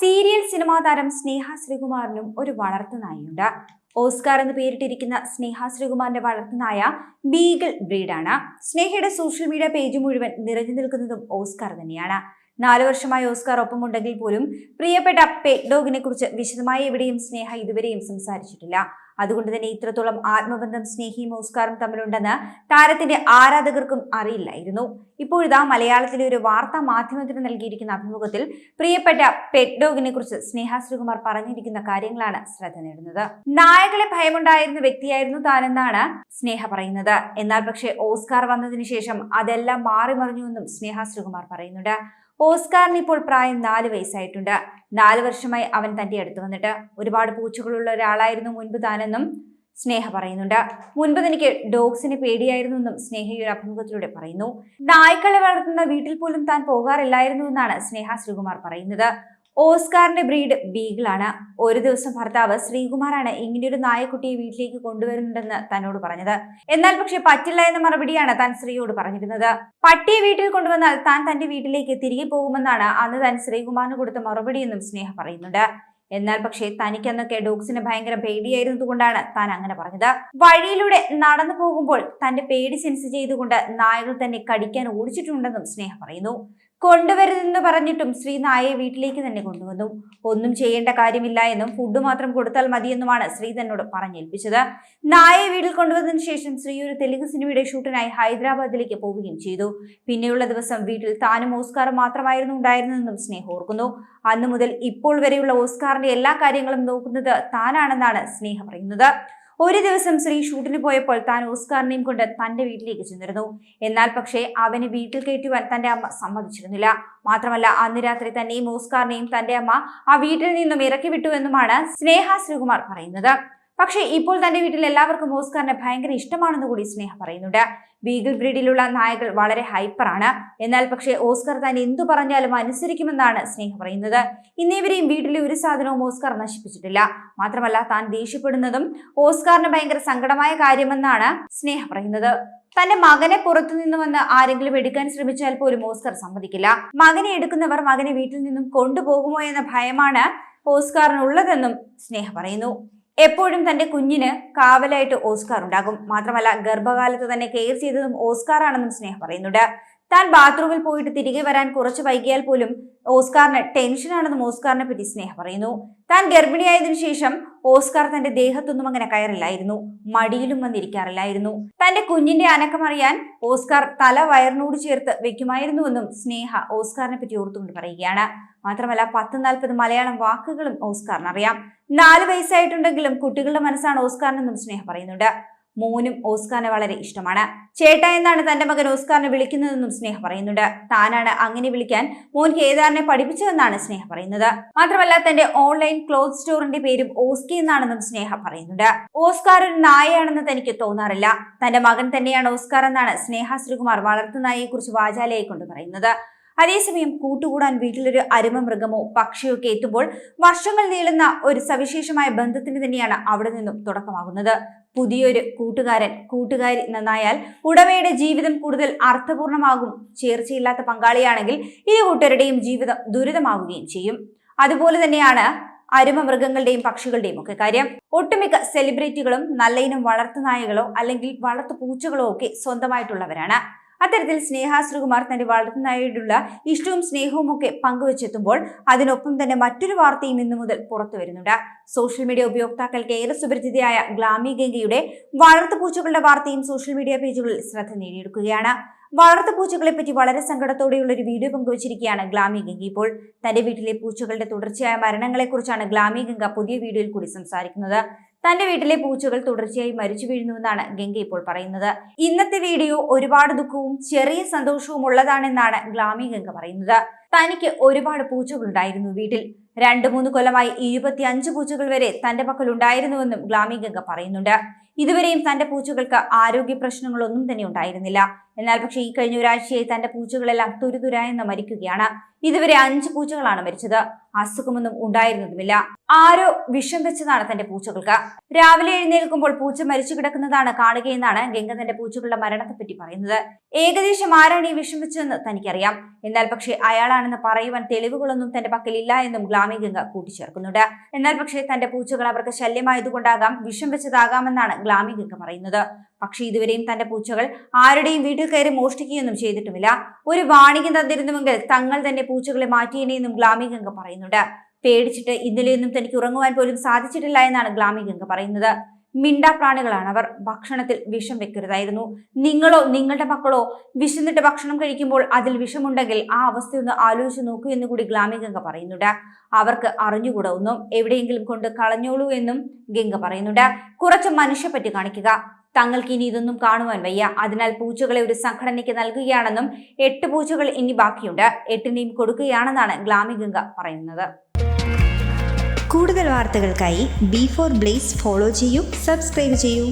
Serial cinema താരം സ്നേഹ ശ്രീകുമാറിനും ഒരു വളർത്തുനായുണ്ട് Oscar എന്ന് പേരിട്ടിരിക്കുന്ന സ്നേഹ ശ്രീകുമാറിന്റെ വളർത്തുനായ ബീഗിൾ ബ്രീഡാണ്. സ്നേഹയുടെ സോഷ്യൽ മീഡിയ പേജ് മുഴുവൻ നിറഞ്ഞു നിൽക്കുന്നതും ഓസ്കാർ തന്നെയാണ്. നാലു വർഷമായി ഓസ്കാർ ഒപ്പമുണ്ടെങ്കിൽ പോലും പ്രിയപ്പെട്ട പെറ്റ് ഡോഗിനെ കുറിച്ച് വിശദമായി എവിടെയും സ്നേഹ ഇതുവരെയും സംസാരിച്ചിട്ടില്ല. അതുകൊണ്ട് തന്നെ ഇത്രത്തോളം ആത്മബന്ധം സ്നേഹിയും ഓസ്കാറും തമ്മിലുണ്ടെന്ന് താരത്തിന്റെ ആരാധകർക്കും അറിയില്ലായിരുന്നു. ഇപ്പോഴിതാ മലയാളത്തിലെ ഒരു വാർത്താ മാധ്യമത്തിന് നൽകിയിരിക്കുന്ന അഭിമുഖത്തിൽ പ്രിയപ്പെട്ട പെറ്റ് ഡോഗിനെ കുറിച്ച് സ്നേഹ ശ്രീകുമാർ പറഞ്ഞിരിക്കുന്ന കാര്യങ്ങളാണ് ശ്രദ്ധ നേടുന്നത്. നായകളെ ഭയമുണ്ടായിരുന്ന വ്യക്തിയായിരുന്നു താനെന്നാണ് സ്നേഹ പറയുന്നത്. എന്നാൽ പക്ഷേ ഓസ്കാർ വന്നതിന് ശേഷം അതെല്ലാം മാറി മറിഞ്ഞുവെന്നും സ്നേഹ ശ്രീകുമാർ പറയുന്നുണ്ട്. ഓസ്കാറിന് ഇപ്പോൾ പ്രായം നാല് വയസ്സായിട്ടുണ്ട്. നാല് വർഷമായി അവൻ തന്റെ അടുത്ത് വന്നിട്ട് ഒരുപാട് പൂച്ചകളുള്ള ഒരാളായിരുന്നു മുൻപ് താനെന്നും സ്നേഹ പറയുന്നുണ്ട്. മുൻപ് തനിക്ക് ഡോഗ്സിന് പേടിയായിരുന്നു എന്നും സ്നേഹ ഈ ഒരു അഭിമുഖത്തിലൂടെ പറയുന്നു. നായ്ക്കളെ വളർത്തുന്ന വീട്ടിൽ പോലും താൻ പോകാറില്ലായിരുന്നു എന്നാണ് സ്നേഹ ശ്രീകുമാർ പറയുന്നത്. ഓസ്കാറിന്റെ ബ്രീഡ് ബീഗിളാണ്. ഒരു ദിവസം ഭർത്താവ് ശ്രീകുമാറാണ് ഇങ്ങനെയൊരു നായക്കുട്ടിയെ വീട്ടിലേക്ക് കൊണ്ടുവരുന്നുണ്ടെന്ന് തന്നോട് പറഞ്ഞത്. എന്നാൽ പക്ഷെ പറ്റില്ല എന്ന മറുപടിയാണ് താൻ ശ്രീയോട് പറഞ്ഞിരുന്നത്. പട്ടിയെ വീട്ടിൽ കൊണ്ടുവന്നാൽ താൻ തന്റെ വീട്ടിലേക്ക് തിരികെ പോകുമെന്നാണ് അന്ന് താൻ ശ്രീകുമാറിന് കൊടുത്ത മറുപടിയെന്നും സ്നേഹ പറയുന്നുണ്ട്. എന്നാൽ പക്ഷേ തനിക്കന്നൊക്കെ ഡോഗ്സിന് ഭയങ്കര പേടിയായിരുന്നതുകൊണ്ടാണ് താൻ അങ്ങനെ പറഞ്ഞത്. വഴിയിലൂടെ നടന്നു പോകുമ്പോൾ തന്റെ പേടി സെൻസ് ചെയ്തുകൊണ്ട് നായകൾ തന്നെ കടിക്കാൻ ഓടിച്ചിട്ടുണ്ടെന്നും സ്നേഹ പറയുന്നു. കൊണ്ടുവരുതെന്ന് പറഞ്ഞിട്ടും ശ്രീ നായയെ വീട്ടിലേക്ക് തന്നെ കൊണ്ടുവന്നു. ഒന്നും ചെയ്യേണ്ട കാര്യമില്ല എന്നും ഫുഡ് മാത്രം കൊടുത്താൽ മതിയെന്നുമാണ് ശ്രീ തന്നോട് പറഞ്ഞേൽപ്പിച്ചത്. നായയെ വീട്ടിൽ കൊണ്ടുവന്നതിന് ശേഷം ശ്രീ ഒരു തെലുങ്ക് സിനിമയുടെ ഷൂട്ടിനായി ഹൈദരാബാദിലേക്ക് പോവുകയും ചെയ്തു. പിന്നെയുള്ള ദിവസം വീട്ടിൽ താനും ഓസ്കാറും മാത്രമായിരുന്നു ഉണ്ടായിരുന്നതെന്നും സ്നേഹ ഓർക്കുന്നു. അന്നു മുതൽ ഇപ്പോൾ വരെയുള്ള ഓസ്കാറിന്റെ എല്ലാ കാര്യങ്ങളും നോക്കുന്നത് താനാണെന്നാണ് സ്നേഹ പറയുന്നത്. ഒരു ദിവസം ശ്രീ ഷൂട്ടിന് പോയപ്പോൾ താൻ ഓസ്കാറിനെയും കൊണ്ട് തന്റെ വീട്ടിലേക്ക് ചെന്നിരുന്നു. എന്നാൽ പക്ഷേ അവന് വീട്ടിൽ കയറ്റുവാൻ തന്റെ അമ്മ സമ്മതിച്ചിരുന്നില്ല. മാത്രമല്ല അന്ന് രാത്രി തന്നെയും ഓസ്കാറിനെയും തന്റെ അമ്മ ആ വീട്ടിൽ നിന്നും ഇറക്കി വിട്ടു എന്നുമാണ് സ്നേഹ ശ്രീകുമാർ പറയുന്നത്. പക്ഷേ ഇപ്പോൾ തന്റെ വീട്ടിൽ എല്ലാവർക്കും ഓസ്കാറിനെ ഭയങ്കര ഇഷ്ടമാണെന്ന് കൂടി സ്നേഹ പറയുന്നുണ്ട്. ബീഗിൾ ബ്രീഡിലുള്ള നായകൾ വളരെ ഹൈപ്പറാണ് എന്നാൽ പക്ഷേ ഓസ്കാർ താൻ എന്തു പറഞ്ഞാലും അനുസരിക്കുമെന്നാണ് സ്നേഹ പറയുന്നത്. ഇന്നേവരെയും വീട്ടിലെ ഒരു സാധനവും ഓസ്കാർ നശിപ്പിച്ചിട്ടില്ല. മാത്രമല്ല താൻ ദേഷ്യപ്പെടുന്നതും ഓസ്കാറിന് ഭയങ്കര സങ്കടമായ കാര്യമെന്നാണ് സ്നേഹ പറയുന്നത്. തന്റെ മകനെ പുറത്തു നിന്ന് വന്ന് ആരെങ്കിലും എടുക്കാൻ ശ്രമിച്ചാൽ പോലും ഓസ്കാർ സമ്മതിക്കില്ല. മകനെ എടുക്കുന്നവർ മകനെ വീട്ടിൽ നിന്നും കൊണ്ടുപോകുമോ എന്ന ഭയമാണ് ഓസ്കാറിനുള്ളതെന്നും സ്നേഹ പറയുന്നു. എപ്പോഴും തന്റെ കുഞ്ഞിന് കാവലായിട്ട് ഓസ്കാർ ഉണ്ടാകും മാത്രമല്ല ഗർഭകാലത്ത് തന്നെ കെയർ ചെയ്തതും ഓസ്കാർ ആണെന്നും സ്നേഹ പറയുന്നുണ്ട്. താൻ ബാത്റൂമിൽ പോയിട്ട് തിരികെ വരാൻ കുറച്ച് വൈകിയാൽ പോലും ഓസ്കാറിന് ടെൻഷനാണെന്നും ഓസ്കാറിനെ പറ്റി സ്നേഹ പറയുന്നു. താൻ ഗർഭിണിയായതിനു ശേഷം ഓസ്കാർ തന്റെ ദേഹത്തൊന്നും അങ്ങനെ കയറില്ലായിരുന്നു. മടിയിലും വന്നിരിക്കാറില്ലായിരുന്നു. തന്റെ കുഞ്ഞിന്റെ അനക്കമറിയാൻ ഓസ്കാർ തല വയറിനോട് ചേർത്ത് വെക്കുമായിരുന്നുവെന്നും സ്നേഹ ഓസ്കാറിനെ പറ്റി ഓർത്തുകൊണ്ട് പറയുകയാണ്. മാത്രമല്ല പത്ത് നാൽപ്പത് മലയാളം വാക്കുകളും ഓസ്കാറിനറിയാം. നാല് വയസ്സായിട്ടുണ്ടെങ്കിലും കുട്ടികളുടെ മനസ്സാണ് ഓസ്കാറിനെന്നും സ്നേഹ പറയുന്നുണ്ട്. മോനും ഓസ്കാറിനെ വളരെ ഇഷ്ടമാണ്. ചേട്ട എന്നാണ് തന്റെ മകൻ ഓസ്കാറിനെ വിളിക്കുന്നതെന്നും സ്നേഹ പറയുന്നുണ്ട്. താനാണ് അങ്ങനെ വിളിക്കാൻ മോൻ കേദാറിനെ പഠിപ്പിച്ചതെന്നാണ് സ്നേഹ പറയുന്നത്. മാത്രമല്ല തന്റെ ഓൺലൈൻ ക്ലോത്ത് സ്റ്റോറിന്റെ പേരും ഓസ്കി എന്നാണെന്നും സ്നേഹ പറയുന്നുണ്ട്. ഓസ്കാർ ഒരു നായയാണെന്ന് തനിക്ക് തോന്നാറില്ല. തന്റെ മകൻ തന്നെയാണ് ഓസ്കാർ എന്നാണ് സ്നേഹ ശ്രീകുമാർ വളർത്തുനായയെ കുറിച്ച് വാചാലയെ കൊണ്ട് പറയുന്നത്. അതേസമയം കൂട്ടുകൂടാൻ വീട്ടിലൊരു അരുമ മൃഗമോ പക്ഷിയോ ഒക്കെ എത്തുമ്പോൾ വർഷങ്ങൾ നീളുന്ന ഒരു സവിശേഷമായ ബന്ധത്തിന് തന്നെയാണ് അവിടെ നിന്നും തുടക്കമാകുന്നത്. പുതിയൊരു കൂട്ടുകാരൻ കൂട്ടുകാരി നന്നായാൽ ഉടമയുടെ ജീവിതം കൂടുതൽ അർത്ഥപൂർണമാകും. ചേർച്ചയില്ലാത്ത പങ്കാളിയാണെങ്കിൽ ഇരു കൂട്ടരുടെയും ജീവിതം ദുരിതമാവുകയും ചെയ്യും. അതുപോലെ തന്നെയാണ് അരുമ മൃഗങ്ങളുടെയും പക്ഷികളുടെയും ഒക്കെ കാര്യം. ഒട്ടുമിക്ക സെലിബ്രിറ്റികളും നല്ല വളർത്തുനായകളോ അല്ലെങ്കിൽ വളർത്തു പൂച്ചകളോ ഒക്കെ സ്വന്തമായിട്ടുള്ളവരാണ്. അത്തരത്തിൽ സ്നേഹ ശ്രീകുമാർ തന്റെ വളർത്തുനായോടുള്ള ഇഷ്ടവും സ്നേഹവും ഒക്കെ പങ്കുവച്ചെത്തുമ്പോൾ അതിനൊപ്പം തന്നെ മറ്റൊരു വാർത്തയും ഇന്നു മുതൽ പുറത്തു വരുന്നുണ്ട്. സോഷ്യൽ മീഡിയ ഉപയോക്താക്കൾക്ക് ഏറെ സുപരിചിതയായ ഗ്ലാമി ഗംഗയുടെ വളർത്തു പൂച്ചകളുടെ വാർത്തയും സോഷ്യൽ മീഡിയ പേജുകളിൽ ശ്രദ്ധ നേടിയെടുക്കുകയാണ്. വളർത്തു പൂച്ചകളെ പറ്റി വളരെ സങ്കടത്തോടെയുള്ള ഒരു വീഡിയോ പങ്കുവച്ചിരിക്കുകയാണ് ഗ്ലാമി ഗംഗ ഇപ്പോൾ. തന്റെ വീട്ടിലെ പൂച്ചകളുടെ തുടർച്ചയായ മരണങ്ങളെക്കുറിച്ചാണ് ഗ്ലാമി ഗംഗ പുതിയ വീഡിയോയിൽ കൂടി സംസാരിക്കുന്നത്. തന്റെ വീട്ടിലെ പൂച്ചകൾ തുടർച്ചയായി മരിച്ചു വീഴുന്നുവെന്നാണ് ഗംഗ ഇപ്പോൾ പറയുന്നത്. ഇന്നത്തെ വീഡിയോ ഒരുപാട് ദുഃഖവും ചെറിയ സന്തോഷവും ഉള്ളതാണെന്നാണ് ഗ്ലാമി ഗംഗ പറയുന്നത്. തനിക്ക് ഒരുപാട് പൂച്ചകൾ ഉണ്ടായിരുന്നു വീട്ടിൽ. രണ്ടു മൂന്ന് കൊല്ലമായി ഇരുപത്തി അഞ്ച് പൂച്ചകൾ വരെ തന്റെ പക്കൽ ഉണ്ടായിരുന്നുവെന്നും ഗ്ലാമി ഗംഗ പറയുന്നുണ്ട്. ഇതുവരെയും തന്റെ പൂച്ചകൾക്ക് ആരോഗ്യ പ്രശ്നങ്ങളൊന്നും തന്നെ ഉണ്ടായിരുന്നില്ല. എന്നാൽ പക്ഷേ ഈ കഴിഞ്ഞ ഒരാഴ്ചയായി തന്റെ പൂച്ചകളെല്ലാം തുരുതുരായെന്ന് മരിക്കുകയാണ്. ഇതുവരെ അഞ്ച് പൂച്ചകളാണ് മരിച്ചത്. അസുഖമൊന്നും ഉണ്ടായിരുന്നതുമില്ല. ആരോ വിഷം വെച്ചതാണ് തന്റെ പൂച്ചകൾക്ക്. രാവിലെ എഴുന്നേൽക്കുമ്പോൾ പൂച്ച മരിച്ചു കിടക്കുന്നതാണ് കാണുകയെന്നാണ് ഗംഗ തന്റെ പൂച്ചകളുടെ മരണത്തെപ്പറ്റി പറയുന്നത്. ഏകദേശം ആരാണ് ഈ വിഷം വെച്ചതെന്ന് തനിക്കറിയാം. എന്നാൽ പക്ഷേ അയാളാണെന്ന് പറയുവാൻ തെളിവുകളൊന്നും തന്റെ പക്കലില്ല എന്നും ഗ്ലാമി ഗംഗ കൂട്ടിച്ചേർക്കുന്നുണ്ട്. എന്നാൽ പക്ഷേ തന്റെ പൂച്ചകൾ അവർക്ക് ശല്യമായതുകൊണ്ടാകാം വിഷം വെച്ചതാകാമെന്നാണ് ഗ്ലാമി ഗംഗ പറയുന്നത്. പക്ഷേ ഇതുവരെയും തന്റെ പൂച്ചകൾ ആരുടെയും വീട്ടിൽ കയറി മോഷ്ടിക്കുകയൊന്നും ചെയ്തിട്ടുമില്ല. ഒരു വാണിജ്യം തന്നിരുന്നുവെങ്കിൽ തങ്ങൾ തന്നെ പൂച്ചകളെ മാറ്റിയേനെയെന്നും ഗ്ലാമി ഗംഗ പറയുന്നുണ്ട്. പേടിച്ചിട്ട് ഇന്നലെയൊന്നും തനിക്ക് ഉറങ്ങുവാൻ പോലും സാധിച്ചിട്ടില്ല എന്നാണ് ഗ്ലാമി ഗംഗ പറയുന്നത്. മിണ്ടാപ്രാണികളാണ് അവർ ഭക്ഷണത്തിൽ വിഷം വെക്കരുതായിരുന്നു. നിങ്ങളോ നിങ്ങളുടെ മക്കളോ വിശന്നിട്ട് ഭക്ഷണം കഴിക്കുമ്പോൾ അതിൽ വിഷമുണ്ടെങ്കിൽ ആ അവസ്ഥയൊന്ന് ആലോചിച്ച് നോക്കൂ എന്ന് കൂടി ഗ്ലാമി ഗംഗ പറയുന്നുണ്ട്. അവർക്ക് അറിഞ്ഞുകൂടാ ഒന്നും. എവിടെയെങ്കിലും കൊണ്ട് കളഞ്ഞോളൂ എന്നും ഗംഗ പറയുന്നുണ്ട്. കുറച്ച് മനുഷ്യപ്പറ്റി കാണിക്കുക. തങ്ങൾക്ക് ഇനി ഇതൊന്നും കാണുവാൻ വയ്യ. അതിനാൽ പൂച്ചകളെ ഒരു സംഘടനയ്ക്ക് നൽകുകയാണെന്നും എട്ട് പൂച്ചകൾ ഇനി ബാക്കിയുണ്ട്. എട്ടിനെയും കൊടുക്കുകയാണെന്നാണ് ഗ്ലാമി ഗംഗ പറയുന്നത്. കൂടുതൽ വാർത്തകൾക്കായി ബി ഫോർ ബ്ലേസ് ഫോളോ ചെയ്യൂ സബ്സ്ക്രൈബ് ചെയ്യൂ.